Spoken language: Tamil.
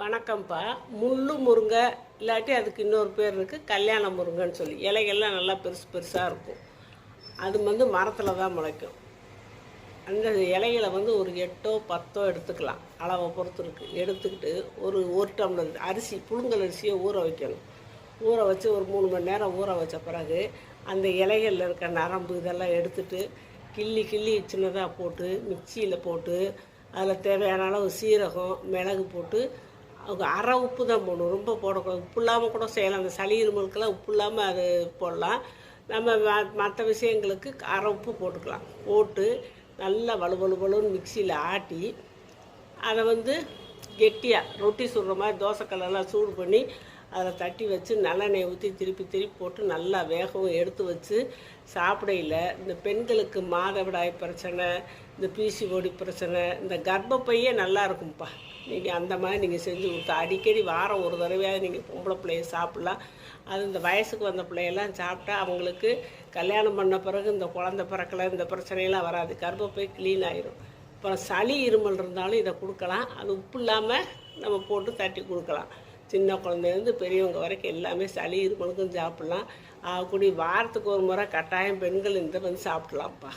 வணக்கம்ப்பா. முள்ளு முருங்கை இல்லாட்டி அதுக்கு இன்னொரு பேர் இருக்குது கல்யாண முருங்கைன்னு சொல்லி. இலைகள்லாம் நல்லா பெருசு பெருசாக இருக்கும். அது வந்து மரத்தில் தான் முளைக்கும். அந்த இலைகளை வந்து ஒரு எட்டோ பத்தோ எடுத்துக்கலாம். அளவை பொறுத்து இருக்குது எடுத்துக்கிட்டு ஒரு ஒரு டம்ளர் அரிசி புழுங்கல் அரிசியை ஊற வைக்கணும். ஊற வச்சு ஒரு மூணு மணி நேரம் ஊற வச்ச பிறகு அந்த இலைகளில் இருக்க நரம்பு இதெல்லாம் எடுத்துட்டு கிள்ளி கிள்ளி சின்னதாக போட்டு மிக்சியில் போட்டு அதில் தேவையான அளவு சீரகம் மிளகு போட்டு அவங்க அரை உப்பு தான் போடணும். ரொம்ப போடக்கூடாது. உப்பு இல்லாமல் கூட செய்யலாம். அந்த சளி இருமலுக்கெல்லாம் உப்பு இல்லாமல் அது போடலாம். நம்ம மற்ற விஷயங்களுக்கு அரை உப்பு போட்டுக்கலாம். போட்டு நல்லா வலு வலுன்னு மிக்சியில் ஆட்டி அதை வந்து கெட்டியாக ரொட்டி சுடுற மாதிரி தோசைக்கல்லாம் சூடு பண்ணி அதில் தட்டி வச்சு நல்லெண்ணெய் ஊற்றி திருப்பி திருப்பி போட்டு நல்லா வேகவும் எடுத்து வச்சு சாப்பிடையில் இந்த பெண்களுக்கு மாதவிடாய் பிரச்சனை இந்த பிசிஓடி பிரச்சனை இந்த கர்ப்பப்பையே நல்லா இருக்கும்ப்பா. நீங்கள் அந்த மாதிரி நீங்கள் செஞ்சு கொடுத்தா அடிக்கடி வாரம் ஒரு தடவையாவது நீங்கள் பொம்பளை பிள்ளைய சாப்பிட்லாம். அது இந்த வயசுக்கு வந்த பிள்ளையெல்லாம் சாப்பிட்டா அவங்களுக்கு கல்யாணம் பண்ண பிறகு இந்த குழந்தை பிறக்கலை இந்த பிரச்சனையெல்லாம் வராது. கர்ப்பப்பை க்ளீன் ஆயிரும். அப்புறம் சளி இருமல் இருந்தாலும் இதை கொடுக்கலாம். அது உப்பு இல்லாமல் நம்ம போட்டு தட்டி கொடுக்கலாம். சின்ன குழந்தைலேருந்து பெரியவங்க வரைக்கும் எல்லாமே சளி இருமலுக்கும் சாப்பிட்லாம். கூடி வாரத்துக்கு ஒரு முறை கட்டாயம் பெண்கள் இந்த வந்து சாப்பிட்லாம்ப்பா.